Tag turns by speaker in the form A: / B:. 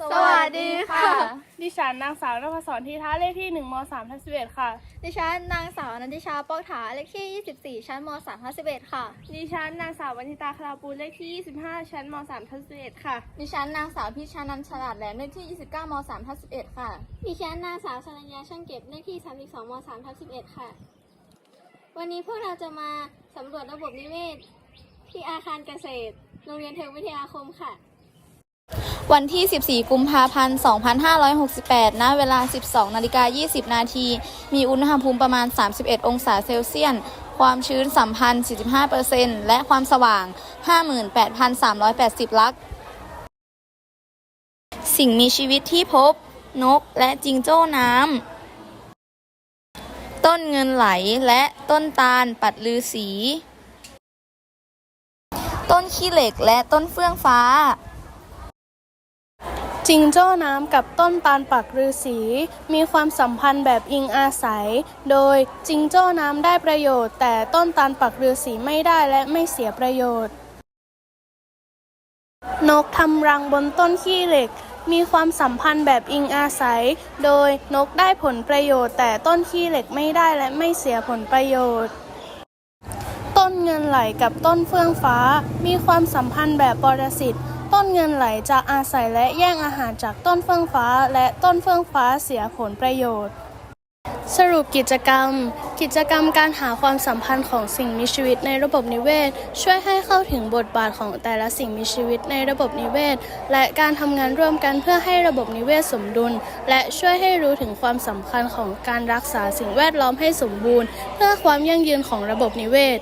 A: สวัสดีค่ะ
B: ดิฉันนางสาวนภศรทีท่าเลขที่1ม3ทับ11 ค่ะ
A: ดิฉันนางสาวนันทิชาปอกถาเลขที่ 24 ชั้นม3ทับ11 ค่ะ
B: ดิฉันนางสาววนิตาคลาปูลเลขที่ 25 ชั้นม3ทับ11 ค่ะ
A: ดิฉันนางสาวพิชานันฉลาดแหลมเลขที่ 29ม3ทับ11 ค่ะ
C: ดิฉันนางสาวสรัญญาช่างเก็บเลขที่ 32ม3ทับ11 ค่ะ วันนี้พวกเราจะมาสำรวจระบบนิเวศที่อาคารเกษตร โรงเรียนเทววิทยาคมค่ะ
D: วันที่ 14 กุมภาพันธ์ 2568 ณ เวลา 12 นาฬิกา 20 นาที มีอุณหภูมิประมาณ 31 องศาเซลเซียส ความชื้นสัมพันธ์ 45%และความสว่าง 58,380 ลัก สิ่งมีชีวิตที่พบ นกและจิงโจ้น้ำ ต้นเงินไหลและต้นตาลปัดลือสี ต้นขี้เหล็กและต้นเฟื่องฟ้า
B: จิงโจ้น้ำกับต้นตาลปักฤาษีมีความสัมพันธ์แบบอิงอาศัย โดยจิงโจ้น้ำได้ประโยชน์ แต่ต้นตาลปักฤาษีไม่ได้และไม่เสียประโยชน์ นกทำรังบนต้นขี้เหล็ก มีความสัมพันธ์แบบอิงอาศัย โดยนกได้ผลประโยชน์ แต่ต้นขี้เหล็กไม่ได้และไม่เสียผลประโยชน์ต้นเงินไหลกับต้นเฟื่องฟ้ามีความสัมพันธ์แบบปรสิต ต้นเงินไหลจะอาศัยและแย่งอาหารจากต้นเฟื่องฟ้า และต้นเฟื่องฟ้าเสียผลประโยชน์ สรุปกิจกรรม กิจกรรมการหาความสัมพันธ์ของสิ่งมีชีวิตในระบบนิเวศ ช่วยให้เข้าถึงบทบาทของแต่ละสิ่งมีชีวิตในระบบนิเวศ และการทำงานร่วมกันเพื่อให้ระบบนิเวศสมดุล และช่วยให้รู้ถึงความสำคัญของการรักษาสิ่งแวดล้อมให้สมบูรณ์ เพื่อความยั่งยืนของระบบนิเวศ